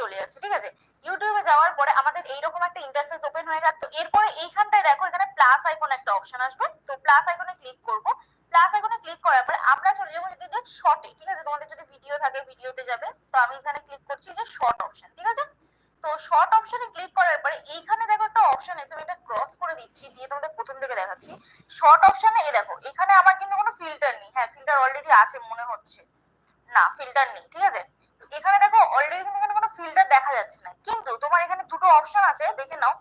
চলে যাচ্ছে, ঠিক আছে? ইউটিউবে যাওয়ার পরে আমাদের এইরকম একটা ইন্টারফেস ওপেন হয়ে তো এরপরে এইখানটায় দেখো, এখানে প্লাস আইকন একটা অপশন আসবে। তো প্লাস আইকনে ক্লিক করব। প্লাস আইকনে ক্লিক করার পরে আমরা চলে যাব যদি শর্টে ঠিক আছে? তোমাদের যদি ভিডিও থাকে ভিডিওতে যাবে, তো আমি এখানে ক্লিক করছি যে শর্ট অপশন ঠিক আছে? তো শর্ট অপশনে ক্লিক করার পরে এইখানে দেখো একটা অপশন এসে আমি এটা ক্রস করে দিচ্ছি, দিয়ে তোমাদের প্রথম থেকে দেখাচ্ছি। শর্ট অপশনে এ দেখো, এখানে আমার কিন্তু কোনো ফিল্টার নেই। হ্যাঁ ফিল্টার অলরেডি আছে মনে হচ্ছে। না ফিল্টার নেই, ঠিক আছে? এখানে দেখো অলরেডি কিন্তু এখানে কোনো ফিল্টার দেখা যাচ্ছে না। কিন্তু তোমার এখানে দুটো অপশন আছে, দেখে নাও।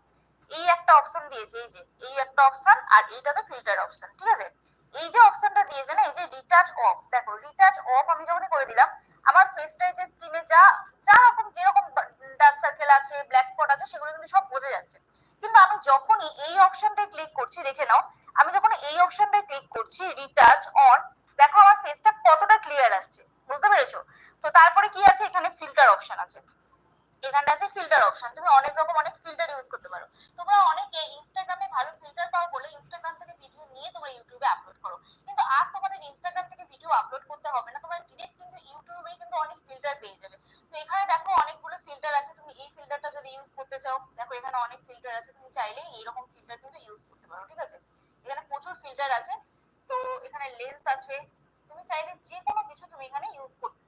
এই একটা অপশন দিয়েছে, এই যে, এই একটা অপশন আর এইটাতে ফিল্টার অপশন ঠিক আছে? এই যে অপশনটা দিয়েছে না, এই যে রিটাচ অফ দেখো রিটাচ অফ আমি যখনই করে দিলাম, আমার ফেসটাই যে স্কিনে যা যা রকম যেরকম ডার্ক সার্কেল আছে ব্ল্যাক স্পট আছে, সেগুলো কিন্তু সব বোঝা যাচ্ছে। কিন্তু আমি যখনই এই অপশনটায় ক্লিক করছি, দেখে নাও, আমি যখন এই অপশনটায় ক্লিক করছি রিটাচ অন দেখো আমার ফেসটা কতটা ক্লিয়ার আসছে, বুঝতে পেরেছ? তো তারপরে কি আছে? এখানে ফিল্টার অপশন আছে। এখানে আছে ফিল্টার অপশন তুমি অনেক রকম অনেক ফিল্টার ইউজ করতে পারো। তোমরা অনেকে ইনস্টাগ্রামে ভালো ফিল্টার পাও বলে ইনস্টাগ্রাম থেকে ভিডিও নিয়ে তোমরা ইউটিউবে আপলোড করো। কিন্তু আর তোমাদের ইনস্টাগ্রাম থেকে ভিডিও আপলোড করতে হবে না। তোমরা ডিরেক্ট কিন্তু ইউটিউবে কিন্তু অনেক ফিল্টার পেয়ে যাবে। তো এখানে দেখো অনেকগুলো ফিল্টার আছে। তুমি এই ফিল্টারটা যদি ইউজ করতে চাও, দেখো এখানে অনেক ফিল্টার আছে। তুমি চাইলেই এইরকম ফিল্টার কিন্তু ইউজ করতে পারো, ঠিক আছে? এখানে প্রচুর ফিল্টার আছে। তো এখানে লেন্স আছে। তুমি চাইলে যে কোনো কিছু তুমি এখানে ইউজ করতে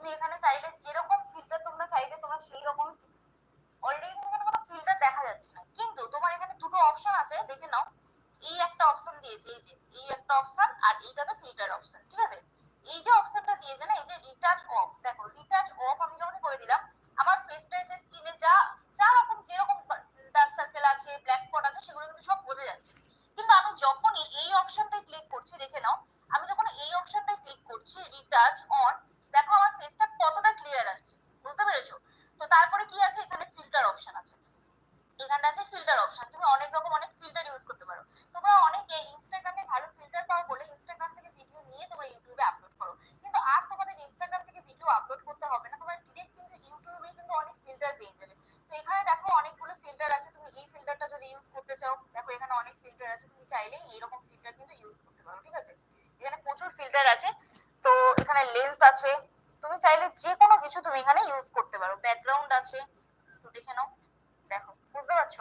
তুমি এখানে চাইলে যেরকম ফিল্টার তোমরা চাইলে তোমরা সেই রকম অলরেডি এখানে কোনো ফিল্টার দেখা যাচ্ছে না কিন্তু তোমার এখানে দুটো অপশন আছে দেখে নাও এই একটা অপশন দিয়েছে এই যে, এই একটা অপশন আর এইটাতে ফিল্টার অপশন ঠিক আছে? এই যে অপশনটা দিয়েছে না, এই যে রিটাচ অফ দেখো রিটাচ অফ আমি যখন করে দিলাম, আমার ফেসটাই যে স্কিনে যা যা রকম, যেরকম ডার্ক সার্কেল আছে ব্ল্যাক স্পট আছে, সেগুলো কিন্তু সব বোঝা যাচ্ছে। কিন্তু আমি যখনই এই অপশনটায় ক্লিক করছি, দেখে নাও, আমি যখন এই অপশনটায় ক্লিক করছি রিটাচ অন দেখো আমার ফেসটা কতটা ক্লিয়ার আসছে, বুঝতে পেরেছ? তো তারপরে কি আছে? এখানে ফিল্টার অপশন আছে। এখানটা আছে ফিল্টার অপশন তুমি অনেক রকম অনেক ফিল্টার ইউজ করতে পারো তোমরা অনেকে ইনস্টাগ্রামে ভালো ফিল্টার পাও বলে ইনস্টাগ্রাম থেকে ভিডিও নিয়ে তোমরা ইউটিউবে আপলোড করো কিন্তু আর তোমাদের ইনস্টাগ্রাম থেকে ভিডিও আপলোড করতে হবে না তোমরা ডিরেক্ট কিন্তু ইউটিউবে কিন্তু অনেক ফিল্টার পেয়ে যাবে তো এখানে দেখো অনেকগুলো ফিল্টার আছে তুমি এই ফিল্টারটা যদি ইউজ করতে চাও দেখো এখানে অনেক ফিল্টার আছে তুমি চাইলেই এইরকম ফিল্টার কিন্তু ইউজ করতে পারো, ঠিক আছে? এখানে প্রচুর ফিল্টার আছে, তো এখানে লেন্স আছে, তুমি চাইলে যে কোনো কিছু তুমি এখানে ইউজ করতে পারো। ব্যাকগ্রাউন্ড আছে, তো দেখে নাও, দেখো, বুঝতে পারছ?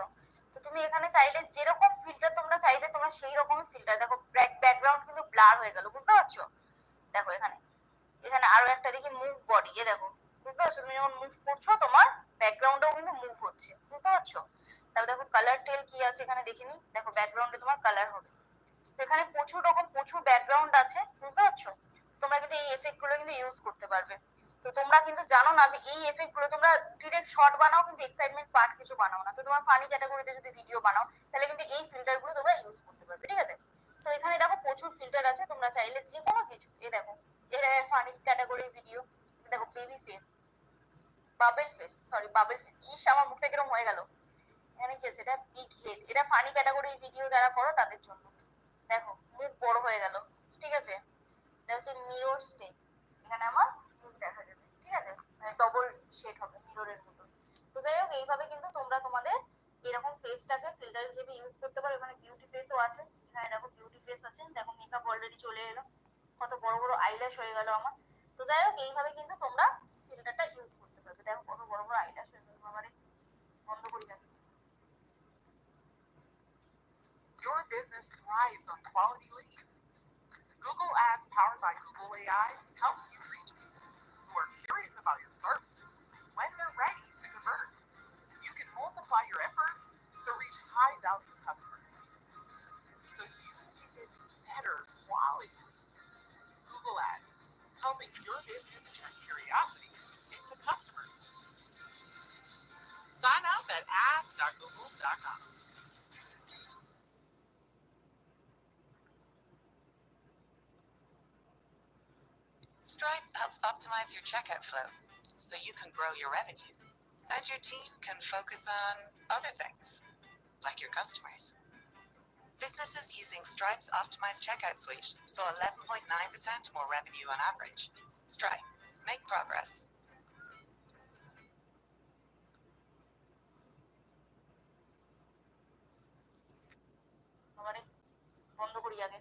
তো তুমি এখানে চাইলে যেরকম ফিল্টার তোমরা চাইলে তোমরা সেই রকমই ফিল্টার দেখো ব্যাকগ্রাউন্ড কিন্তু ব্লার হয়ে গেল, বুঝতে পারছ? দেখো এখানে এখানে আরও একটা দেখি মুভ বডি এ দেখো, বুঝতে পারছ? তুমি যখন মুভ করছ, তোমার ব্যাকগ্রাউন্ডেও কিন্তু মুভ হচ্ছে, বুঝতে পারছ? তারপর দেখো কালার টেল কি আছে এখানে দেখিনি। দেখো ব্যাকগ্রাউন্ডে তোমার কালার হবে। তো এখানে প্রচুর রকম, প্রচুর ব্যাকগ্রাউন্ড আছে, বুঝতে পারছ? তোমরা কিন্তু এই এফেক্টগুলো কিন্তু ইউজ করতে পারবে। তো তোমরা কিন্তু জানো না যে এই এফেক্টগুলো তোমরা ডিরেক্ট শর্ট বানাও, কিন্তু এক্সাইটমেন্ট পার্ট কিছু বানাও না। তো তোমার ফানি ক্যাটাগরিতে যদি ভিডিও বানাও, তাহলে কিন্তু এই ফিল্টারগুলো তোমরা ইউজ করতে পারবে, ঠিক আছে? তো এখানে দেখো প্রচুর ফিল্টার আছে, তোমরা চাইলে যে কোনো কিছু, এই দেখো এটা ফানি ক্যাটাগরির ভিডিও দেখো baby face bubble face sorry bubble face ইস, আমার মুখটা কীরকম হয়ে গেল। এখানে কি এটা বিগ হেড এটা ফানি ক্যাটাগরির ভিডিও যারা করো, তাদের জন্য। দেখো, মুখ বড় হয়ে গেল। ঠিক আছে? এটা হচ্ছে মিরর স্টে এখানে আমার মুখ দেখা যাবে। ঠিক আছে? মানে ডবল শেড হবে মিররের মতো। তো যাই হোক, এইভাবে কিন্তু তোমরা তোমাদের এরকম ফেসটাকে ফিল্টার হিসেবে ইউজ করতে পারো। এখানে বিউটি ফেসও আছে। এখানে দেখো বিউটি ফেস আছে। দেখো মেকআপ অলরেডি চলে এলো। কত বড় বড় আইল্যাশ হয়ে গেল আমার। তো যাই হোক, এইভাবে কিন্তু তোমরা ফিল্টারটা ইউজ করতে পারবে। দেখো কত বড় বড় আইল্যাশ হয়ে গেল আমার। বন্ধ করি দেখো Your business thrives on quality leads. Google Ads powered by Google AI helps you reach people who are curious about your services when they're ready to convert. You can multiply your efforts to reach high value customers so you can get better quality leads. Google Ads, helping your business turn curiosity into customers. Sign up at ads.google.com. Stripe helps optimize your checkout flow so you can grow your revenue and your team can focus on other things, like your customers. Businesses using Stripe's optimized checkout suite saw 11.9% more revenue on average. Stripe, make progress. আমার বন্ধ করি আগে